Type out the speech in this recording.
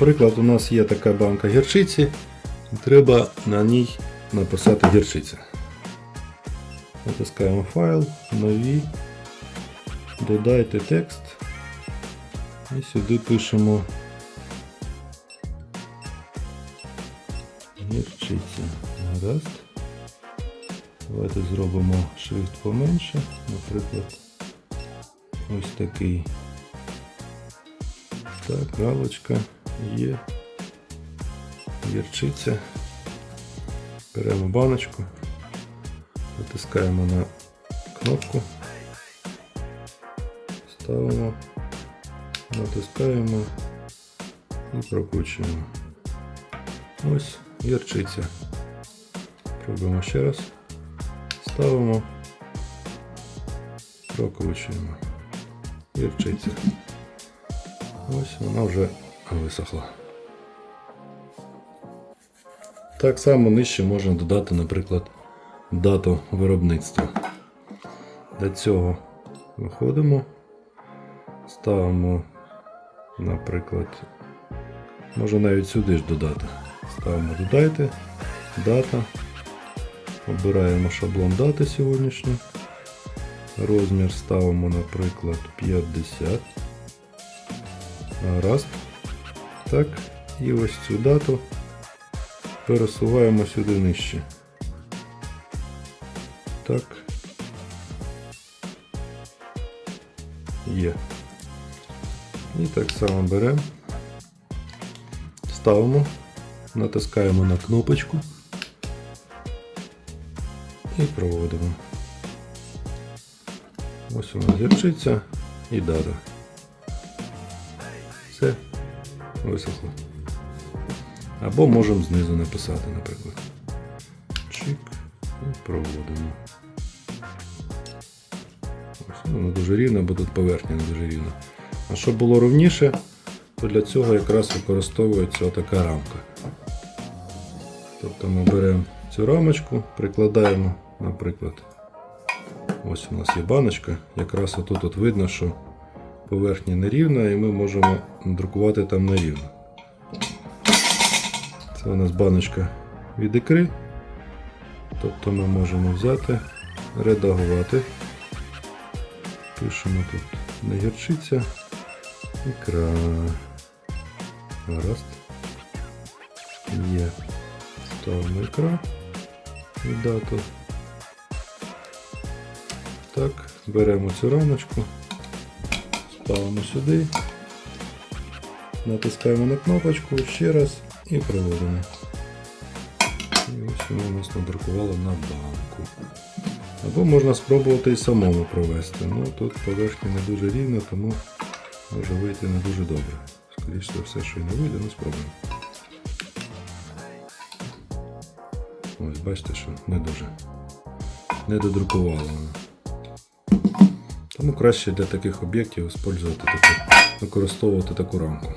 Наприклад, у нас є така банка гірчиці, і треба на ній написати гірчиця. Натискаємо файл, нові, додайте текст і сюди пишемо гірчиця. Гаразд. Давайте зробимо шрифт поменше, наприклад, ось такий. Так, галочка є. Гірчиця. Беремо баночку, натискаємо на кнопку, ставимо, натискаємо і прокручуємо. Ось гірчиця. Пробуємо ще раз. Ставимо, прокручуємо. Гірчиця. Ось вона вже висохла. Так само нижче можна додати, наприклад, дату виробництва. Для цього виходимо, ставимо, наприклад, можна навіть сюди ж додати. Ставимо додайте, дата, обираємо шаблон дати сьогоднішній. Розмір ставимо, наприклад, 50. Гаразд. Так. І ось цю дату пересуваємо сюди нижче. Так. Є. І так само беремо, ставимо, натискаємо на кнопочку і проводимо. Ось нас гірчиця і дата. Висохло. Або можемо знизу написати, наприклад. Чик і проводимо. Ось, ну, не дуже рівно, бо тут поверхня не дуже рівна. А щоб було рівніше, то для цього якраз використовується така рамка. Тобто ми беремо цю рамочку, прикладаємо, наприклад, ось у нас є баночка, якраз отут от видно, що поверхня нерівна і ми можемо надрукувати там нерівно. Це у нас баночка від ікри. Тобто ми можемо взяти, редагувати. Пишемо тут не гірчиця, ікра. Гаразд. Є. Ставимо ікра і дату. Так, беремо цю рамочку, ставимо сюди, натискаємо на кнопочку ще раз і проводимо. І ось воно у нас надрукувало на банку. Або можна спробувати і самому провести. Ну тут поверхня не дуже рівна, тому може вийти не дуже добре. Скоріше за все, що і не вийде, ну спробуємо. Ось бачите, що не дуже. Не додрукувало воно. Тому краще для таких об'єктів використовувати таку рамку.